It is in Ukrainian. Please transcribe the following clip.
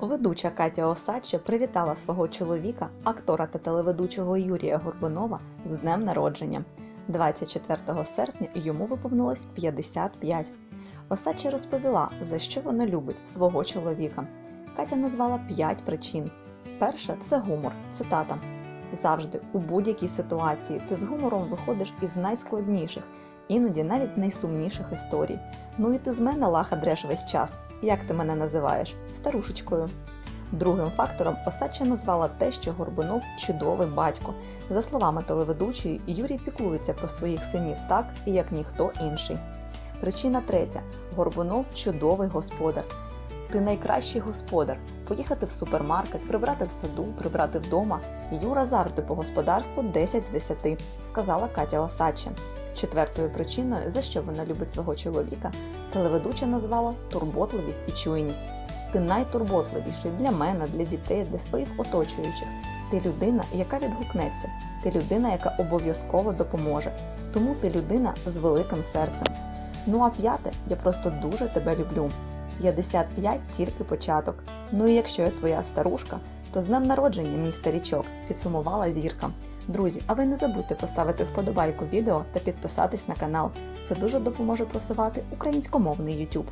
Ведуча Катя Осадче привітала свого чоловіка, актора та телеведучого Юрія Горбунова з днем народження. 24 серпня йому виповнилось 55. Осадче розповіла, за що вона любить свого чоловіка. Катя назвала 5 причин. Перша це гумор, цитата. Завжди, у будь-якій ситуації, ти з гумором виходиш із найскладніших, іноді навіть найсумніших історій. Ну і ти з мене лаха дреш весь час. Як ти мене називаєш? Старушечкою. Другим фактором Осадча назвала те, що Горбунов чудовий батько. За словами телеведучої, Юрій піклується про своїх синів так, як ніхто інший. Причина третя: Горбунов чудовий господар. Ти найкращий господар. Поїхати в супермаркет, прибрати в саду, прибрати вдома. Юра завжди по господарству 10 з 10, сказала Катя Осадче. Четвертою причиною, за що вона любить свого чоловіка, телеведуча назвала турботливість і чуйність. Ти найтурботливіший для мене, для дітей, для своїх оточуючих. Ти людина, яка відгукнеться. Ти людина, яка обов'язково допоможе. Тому ти людина з великим серцем. Ну а п'яте, я просто дуже тебе люблю. 55 тільки початок. Ну і якщо я твоя старушка, то з днем народження, мій старічок, підсумувала зірка. Друзі, а ви не забудьте поставити вподобайку відео та підписатись на канал. Це дуже допоможе просувати українськомовний YouTube.